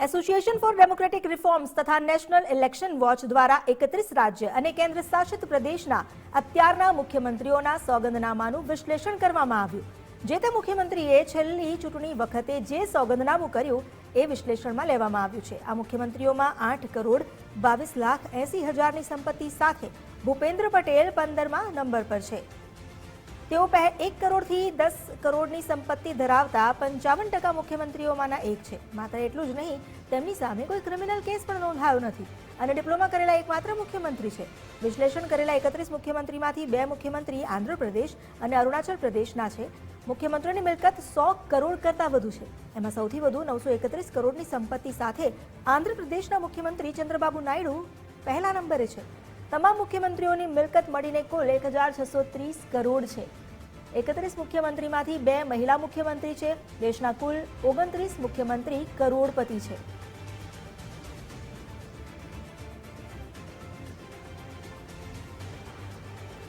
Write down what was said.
Association for democratic reforms તથા national election watch દ્વારા એકત્રીસ રાજ્ય અને કેન્દ્ર શાસિત પ્રદેશના અત્યારના મુખ્યમંત્રીઓના સોગંદનામાનું વિશ્લેષણ કરવામાં આવ્યું. જે તે મુખ્યમંત્રીએ છેલ્લી ચૂંટણી વખતે જે સોગંદનામું કર્યું એ વિશ્લેષણમાં લેવામાં આવ્યું છે. આ મુખ્યમંત્રીઓમાં આઠ કરોડ બાવીસ લાખ એસી હજારની સંપત્તિ સાથે ભૂપેન્દ્ર પટેલ પંદરમાં નંબર પર છે. તેઓ એક કરોડથી દસ કરોડની સંપત્તિ ધરાવતા પંચાવન ટકા મુખ્યમંત્રીઓમાંના એક છે. માત્ર એટલું જ નહીં, તેમની સામે કોઈ ક્રિમિનલ કેસ પણ નોંધાયો નથી અને ડિપ્લોમા કરેલા એકમાત્ર મુખ્યમંત્રી છે. વિશ્લેષણ કરેલા એકત્રીસ મુખ્યમંત્રીમાંથી બે મુખ્યમંત્રી આંધ્રપ્રદેશ અને અરુણાચલ પ્રદેશના છે. મુખ્યમંત્રીની મિલકત સો કરોડ કરતાં વધુ છે. એમાં સૌથી વધુ નવસો એકત્રીસ કરોડની સંપત્તિ સાથે આંધ્રપ્રદેશના મુખ્યમંત્રી ચંદ્રબાબુ નાયડુ પહેલા નંબરે છે. તમામ મુખ્યમંત્રીઓની મિલકત મળીને કુલ એક હજાર છસો ત્રીસ કરોડ છે. એકત્રીસ મુખ્યમંત્રીમાંથી બે મહિલા મુખ્યમંત્રી છે. દેશના કુલ ઓગણત્રીસ મુખ્યમંત્રી કરોડપતિ છે.